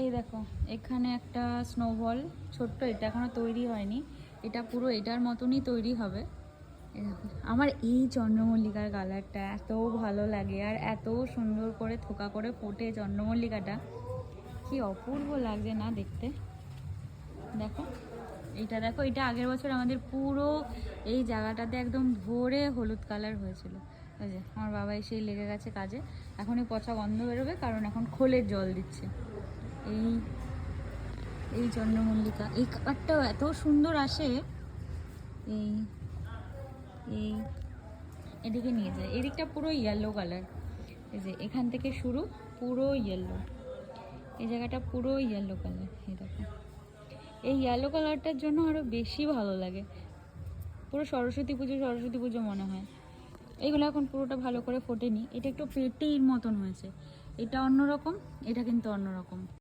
এই দেখো, এখানে একটা স্নোবল ছোট্ট, এটা এখনও তৈরি হয়নি। এটা পুরো এটার মতনই তৈরি হবে। আমার এই চন্দ্রমল্লিকার কালারটা এত ভালো লাগে আর এত সুন্দর করে থোকা করে ফোটে চন্দ্রমল্লিকাটা। কি অপূর্ব লাগছে না দেখতে। দেখো এইটা দেখো, এটা আগের বছর আমাদের পুরো এই জায়গাটাতে একদম ভরে হলুদ কালার হয়েছিল। আমার বাবা এসেই লেগে গেছে কাজে। এখনই পচা গন্ধ বেরোবে, কারণ এখন খোলের জল দিচ্ছে। এই এই চন্দ্রমল্লিকা, এই কালারটাও এত সুন্দর আসে। এই এই, এদিকে নিয়ে যায় এদিকটা পুরো ইয়েলো কালার এই যে এখান থেকে শুরু, পুরো ইয়েলো এই জায়গাটা পুরো ইয়েলো কালার এই দেখো। এই ইয়েলো কালারটার জন্য আরও বেশি ভালো লাগে। পুরো সরস্বতী পুজো সরস্বতী পুজো মনে হয়। এইগুলো এখন পুরোটা ভালো করে ফোটেনি। এটা একটু পেটির মতন হয়েছে। এটা অন্যরকম, এটা কিন্তু অন্যরকম।